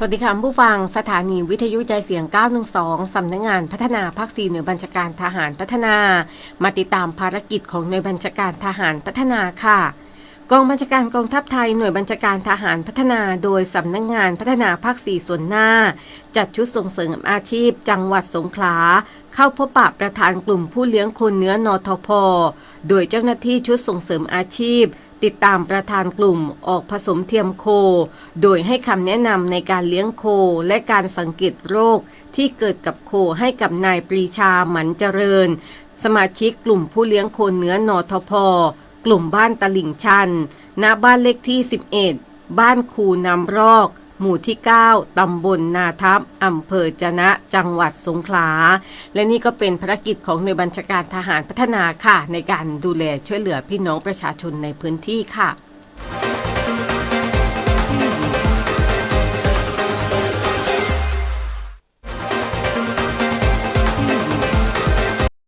สวัสดีค่ะผู้ฟังสถานีวิทยุใจเสียง 912 สำนักงงานพัฒนาภาค4หน่วยบัญชาการทหารพัฒนา มาติดตามภารกิจของหน่วยบัญชาการทหารพัฒนาค่ะ กองบัญชาการกองทัพไทยหน่วยบัญชาการทหารพัฒนา โดยสำนักงงานพัฒนาภาค4ส่วนหน้า จัดชุดส่งเสริมอาชีพ จังหวัดสงขลาเข้าพบปะประธานกลุ่มผู้เลี้ยงคนเนื้อนอทพโดยเจ้าหน้าที่ชุดส่งเสริมอาชีพ ติดตามประธานกลุ่มออกผสมเทียมโค โดยให้คำแนะนำในการเลี้ยงโคและการสังเกตโรคที่เกิดกับโคให้กับนายปรีชาหมันเจริญ สมาชิกกลุ่มผู้เลี้ยงโคเนื้อนอทพกลุ่มบ้านตลิ่งชัน ณบ้านเลขที่ 11 บ้านคูนำรอก หมู่ที่ 9 ตำบลนาทับอำเภอจะนะ จังหวัดสงขลา และนี่ก็เป็นภารกิจของหน่วยบัญชาการทหารพัฒนาค่ะ ในการดูแลช่วยเหลือพี่น้องประชาชนในพื้นที่ค่ะ